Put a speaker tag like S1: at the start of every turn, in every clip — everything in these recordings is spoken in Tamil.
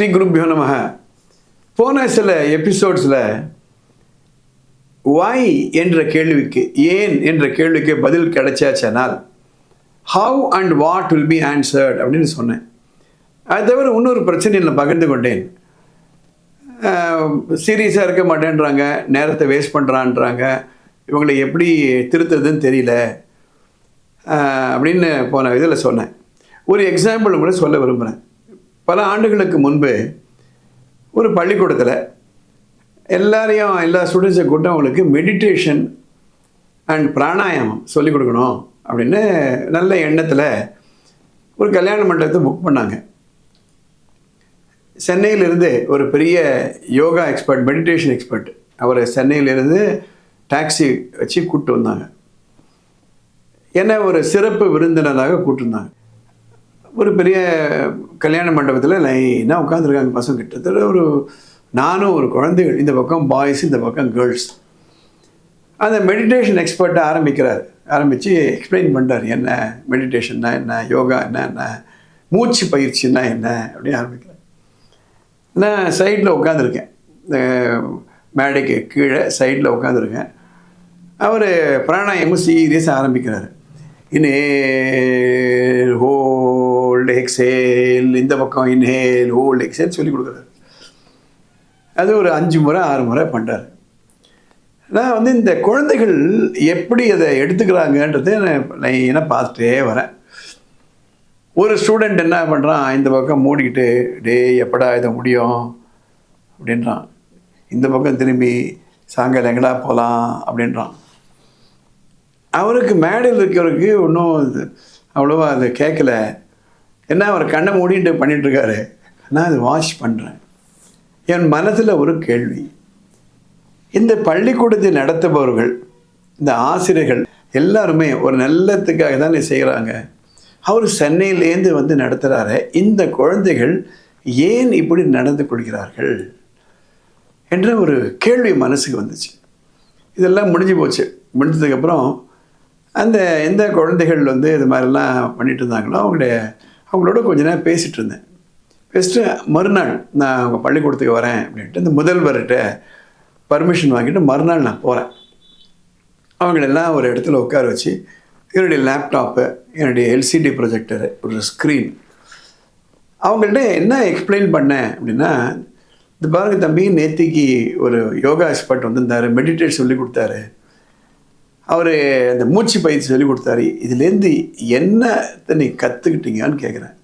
S1: ஸ்ரீ குருப்பியோ நமக. போன சில எபிசோட்ஸில் வாய் என்ற கேள்விக்கு ஏன்? என்ற கேள்விக்கு பதில் கிடைச்சாச்சனால் how and what will be answered அப்படின்னு சொன்னேன். அது தவிர இன்னொரு பிரச்சனையை நான் பகிர்ந்து கொண்டேன். சீரியஸாக இருக்க மாட்டேன்றாங்க நேரத்தை வேஸ்ட் பண்ணுறான்றாங்க இவங்களை எப்படி திருத்துறதுன்னு தெரியல அப்படின்னு போன இதில் சொன்னேன். ஒரு எக்ஸாம்பிள் கூட சொல்ல விரும்புகிறேன். பல ஆண்டுகளுக்கு முன்பு ஒரு பள்ளிக்கூடத்தில் எல்லாரையும் எல்லா ஸ்டூடெண்ட்ஸை கூட்டம் அவங்களுக்கு மெடிடேஷன் அண்ட் பிராணாயாமம் சொல்லிக் கொடுக்கணும் அப்படின்னு நல்ல எண்ணத்தில் ஒரு கல்யாண மண்டபத்தை புக் பண்ணாங்க. சென்னையிலிருந்து ஒரு பெரிய யோகா எக்ஸ்பர்ட் மெடிடேஷன் எக்ஸ்பர்ட் அவர் சென்னையிலிருந்து டாக்ஸி வச்சு கூப்பிட்டு வந்தாங்க. என்ன ஒரு சிறப்பு விருந்தினராக கூப்பிட்டுருந்தாங்க ஒரு பெரிய கல்யாண மண்டபத்தில் லைனாக உட்காந்துருக்காங்க பசங்க? கிட்டத்தட்ட ஒரு நானும் ஒரு குழந்தைகள். இந்த பக்கம் பாய்ஸ் இந்த பக்கம் கேர்ள்ஸ் அந்த மெடிடேஷன் எக்ஸ்பர்ட்டை ஆரம்பிக்கிறார். ஆரம்பித்து எக்ஸ்பிளைன் பண்ணுறார் என்ன மெடிடேஷன்னா என்ன? யோகா என்ன என்ன? மூச்சு பயிற்சின்னா என்ன? அப்படின்னு ஆரம்பிக்கிறார். நான் சைடில் உட்காந்துருக்கேன் மேடைக்கு கீழே சைடில் உட்காந்துருக்கேன் அவர் பிராணாயமும் சீரியஸாக ஆரம்பிக்கிறார். இன்ஹேல் எக்ஸேல் இந்த பக்கம் இன்ஹேல் ஹோல்டு எக்ஸேல் சொல்லி கொடுக்குறாரு. அது ஒரு அஞ்சு முறை ஆறு முறை பண்ணுறாரு நான் வந்து இந்த குழந்தைகள் எப்படி அதை எடுத்துக்கிறாங்கன்றதை நான் லைனாக பார்த்துட்டே வரேன். ஒரு ஸ்டூடெண்ட் என்ன பண்ணுறான் இந்த பக்கம் மூடிக்கிட்டு டே எப்படா இதை முடியும்? அப்படின்றான். இந்த பக்கம் திரும்பி சாயங்காலம் எங்கடா போகலாம் அப்படின்றான். அவருக்கு மேடையில் இருக்கிறவருக்கு ஒன்றும் அவ்வளோவா அது கேட்கல. என்ன அவர் கண்ணை மூடிட்டு பண்ணிகிட்ருக்காரு நான் அதை வாஷ் பண்ணுறேன் என் மனதில் ஒரு கேள்வி. இந்த பள்ளிக்கூடத்தை நடத்துபவர்கள் இந்த ஆசிரியர்கள் எல்லாருமே ஒரு நல்லத்துக்காக தானே செய்கிறாங்க அவர் சென்னையிலேருந்து வந்து நடத்துகிறாரு இந்த குழந்தைகள் ஏன் இப்படி நடந்து கொள்கிறார்கள்? என்ற ஒரு கேள்வி மனசுக்கு வந்துச்சு. இதெல்லாம் முடிஞ்சு போச்சு. முடிஞ்சதுக்கப்புறம் அந்த எந்த குழந்தைகள் வந்து இது மாதிரிலாம் பண்ணிட்டு இருந்தாங்களோ அவங்களுடைய அவங்களோட கொஞ்ச நேரம் பேசிகிட்டு இருந்தேன். பேசிட்டு மறுநாள் நான் அவங்க பள்ளிக்கூடத்துக்கு வரேன் அப்படின்ட்டு இந்த முதல்வர்கிட்ட பர்மிஷன் வாங்கிட்டு மறுநாள் நான் போகிறேன் அவங்களெல்லாம் ஒரு இடத்துல உட்கார வச்சு என்னுடைய லேப்டாப்பு என்னுடைய எல்சிடி ப்ரொஜெக்டரு ஒரு ஸ்க்ரீன் அவங்கள்ட்ட என்ன எக்ஸ்பிளைன் பண்ணேன் அப்படின்னா இந்த பாருங்க தம்பி நேத்திக்கு ஒரு யோகா எக்ஸ்பர்ட் வந்திருந்தார் மெடிடேட் சொல்லி கொடுத்தாரு. அவர் அந்த மூச்சு பயிற்சி சொல்லி கொடுத்தாரு. இதுலேருந்து என்னத்தை நீ கற்றுக்கிட்டீங்கன்னு கேட்குறேன்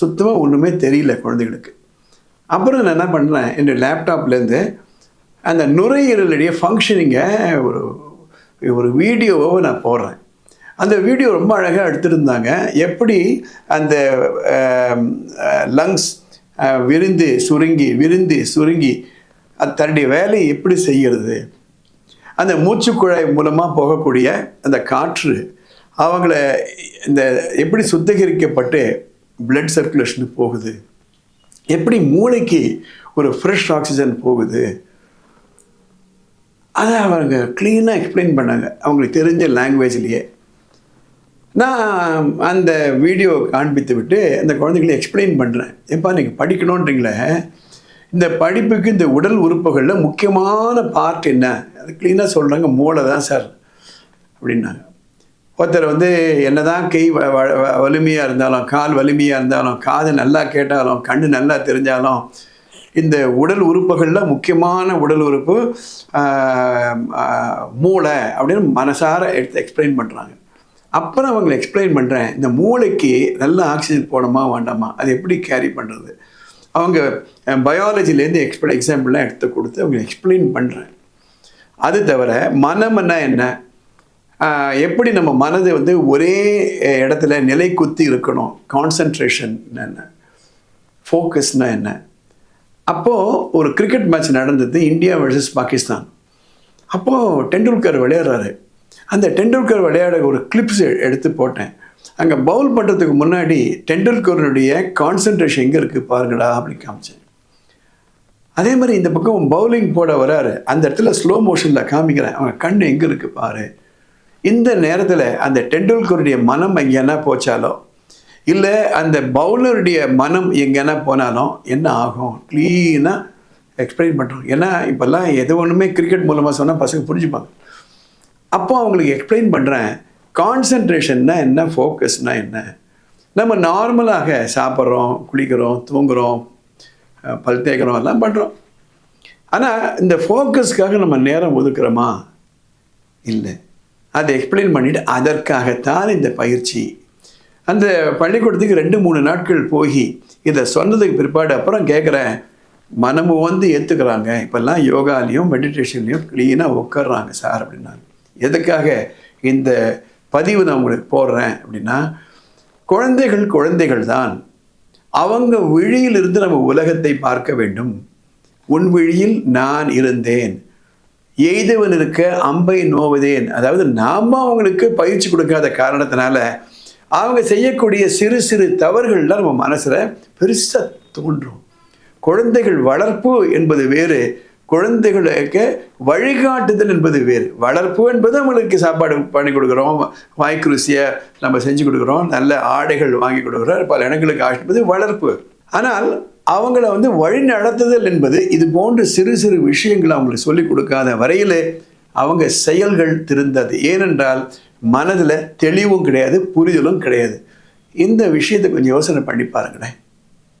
S1: சுத்தமாக ஒன்றுமே தெரியல குழந்தைகளுக்கு. அப்புறம் நான் என்ன பண்ணுறேன் என்னுடைய லேப்டாப்லேருந்து அந்த நுரையீரலுடைய ஃபங்க்ஷனிங்கை ஒரு ஒரு வீடியோவை நான் போடுறேன். அந்த வீடியோ ரொம்ப அழகாக எடுத்திருந்தாங்க. எப்படி அந்த லங்ஸ் விருந்து சுருங்கி விருந்து சுருங்கி அது தன்னுடைய வேலையை எப்படி செய்கிறது அந்த மூச்சுக்குழாய் மூலமாக போகக்கூடிய அந்த காற்று அவங்கள இந்த எப்படி சுத்திகரிக்கப்பட்டு பிளட் சர்க்குலேஷன் போகுது? எப்படி மூளைக்கு ஒரு ஃப்ரெஷ் ஆக்சிஜன் போகுது? அதை அவங்க க்ளீனாக எக்ஸ்பிளைன் பண்ணாங்க. அவங்களுக்கு தெரிஞ்ச லாங்குவேஜ்லேயே நான் அந்த வீடியோ காண்பித்து விட்டு அந்த குழந்தைகளை எக்ஸ்பிளைன் பண்ணுறேன் எப்பா நீங்கள் படிக்கணுன்றீங்களே? இந்த படிப்புக்கு இந்த உடல் உறுப்புகளில் முக்கியமான பார்ட் என்ன? அது க்ளீனாக சொல்கிறாங்க மூளை தான் சார் அப்படின்னாங்க. ஒருத்தர் வந்து என்னதான் கை வ வ- வலிமையாக இருந்தாலும் கால் வலிமையாக இருந்தாலும் காது நல்லா கேட்டாலும் கண் நல்லா தெரிஞ்சாலும் இந்த உடல் உறுப்புகளில் முக்கியமான உடல் உறுப்பு மூளை அப்படின்னு மனசார எடுத்து எக்ஸ்பிளைன் பண்ணுறாங்க அப்புறம் அவங்களை எக்ஸ்பிளைன் பண்ணுறேன் இந்த மூளைக்கு நல்ல ஆக்சிஜன் போடணுமா வேண்டாமா? அது எப்படி கேரி பண்ணுறது அவங்க பயாலஜிலேருந்து எக்ஸ்பிள எக்ஸாம்பிள்லாம் எடுத்து கொடுத்து அவங்க எக்ஸ்பிளைன் பண்ணுறேன் அது தவிர மனம்னா என்ன? எப்படி நம்ம மனது வந்து ஒரே இடத்துல நிலை குத்தி இருக்கணும்? கான்சன்ட்ரேஷன் என்ன? ஃபோக்கஸ்னால் என்ன? அப்போது ஒரு கிரிக்கெட் மேட்ச் நடந்தது இந்தியா வர்சஸ் பாகிஸ்தான். அப்போது டெண்டுல்கர் விளையாடுறாரு. அந்த டெண்டுல்கர் விளையாட ஒரு கிளிப்ஸ் எடுத்து போட்டேன். அங்கே பவுல் பண்ணுறதுக்கு முன்னாடி டெண்டுல்கருடைய கான்சன்ட்ரேஷன் எங்கே இருக்குது பாருங்கடா அப்படி காமிச்சேன் அதே மாதிரி இந்த பக்கம் பவுலிங் போட வராரு. அந்த இடத்துல ஸ்லோ மோஷனில் காமிக்கிறேன். அவங்க கண் எங்கே இருக்குது பாரு. இந்த நேரத்தில் அந்த டெண்டுல்கருடைய மனம் எங்கேனா போச்சாலோ இல்லை அந்த பவுலருடைய மனம் எங்கேனா போனாலும் என்ன ஆகும்? க்ளீனாக எக்ஸ்பிளைன் பண்ணுறோம் ஏன்னா இப்போல்லாம் எது ஒன்றுமே கிரிக்கெட் மூலமாக சொன்னால் பசங்க புரிஞ்சுப்பாங்க. அப்போ அவங்களுக்கு எக்ஸ்பிளைன் பண்ணுறேன் கான்சன்ட்ரேஷன்னா என்ன ஃபோக்கஸ்னால் என்ன? நம்ம நார்மலாக சாப்பிட்றோம் குளிக்கிறோம் தூங்குகிறோம் பல் தேய்க்கிறோம் எல்லாம் பண்ணுறோம் ஆனால் இந்த ஃபோக்கஸ்க்காக நம்ம நேரம் ஒதுக்குறோமா? இல்லை. அதை எக்ஸ்பிளைன் பண்ணிவிட்டு அதற்காகத்தான் இந்த பயிற்சி. அந்த பள்ளிக்கூடத்துக்கு ரெண்டு மூணு நாட்கள் போய் இதை சொன்னதுக்கு பிற்பாடு அப்புறம் கேட்குறேன் மனமும் வந்து ஏற்றுக்கிறாங்க இப்போல்லாம் யோகாலையும் மெடிடேஷன்லையும் க்ளீனாக உட்கார்றாங்க சார் அப்படின்னாங்க. எதுக்காக? இந்த பதிவு நான் உங்களுக்கு போடுறேன் அப்படின்னா குழந்தைகள் குழந்தைகள் தான். அவங்க விழியிலிருந்து நம்ம உலகத்தை பார்க்க வேண்டும். உன் விழியில் நான் இருந்தேன். எய்தவன் இருக்க அம்பை நோவதேன். அதாவது நாம அவங்களுக்கு பயிற்சி கொடுக்காத காரணத்தினால அவங்க செய்யக்கூடிய சிறு சிறு தவறுகள்லாம் நம்ம மனசில் பெருசாக தோன்றும். குழந்தைகள் வளர்ப்பு என்பது வேறு குழந்தைகளுக்கு வழிகாட்டுதல் என்பது வேறு. வளர்ப்பு என்பது அவங்களுக்கு சாப்பாடு பண்ணி கொடுக்குறோம். வாய்க்குருசியை நம்ம செஞ்சு கொடுக்குறோம். நல்ல ஆடைகள் வாங்கி கொடுக்குறோம். பல இடங்களுக்கு ஆட்டுவது வளர்ப்பு. ஆனால் அவங்கள வந்து வழி நடத்துதல் என்பது இது போன்ற சிறு சிறு விஷயங்களை அவங்களுக்கு சொல்லிக் கொடுக்காத வரையிலே அவங்க செயல்கள் திருந்தது. ஏனென்றால் மனதில் தெளிவும் கிடையாது புரிதலும் கிடையாது. இந்த விஷயத்தை கொஞ்சம் யோசனை பண்ணி பாருங்களேன்.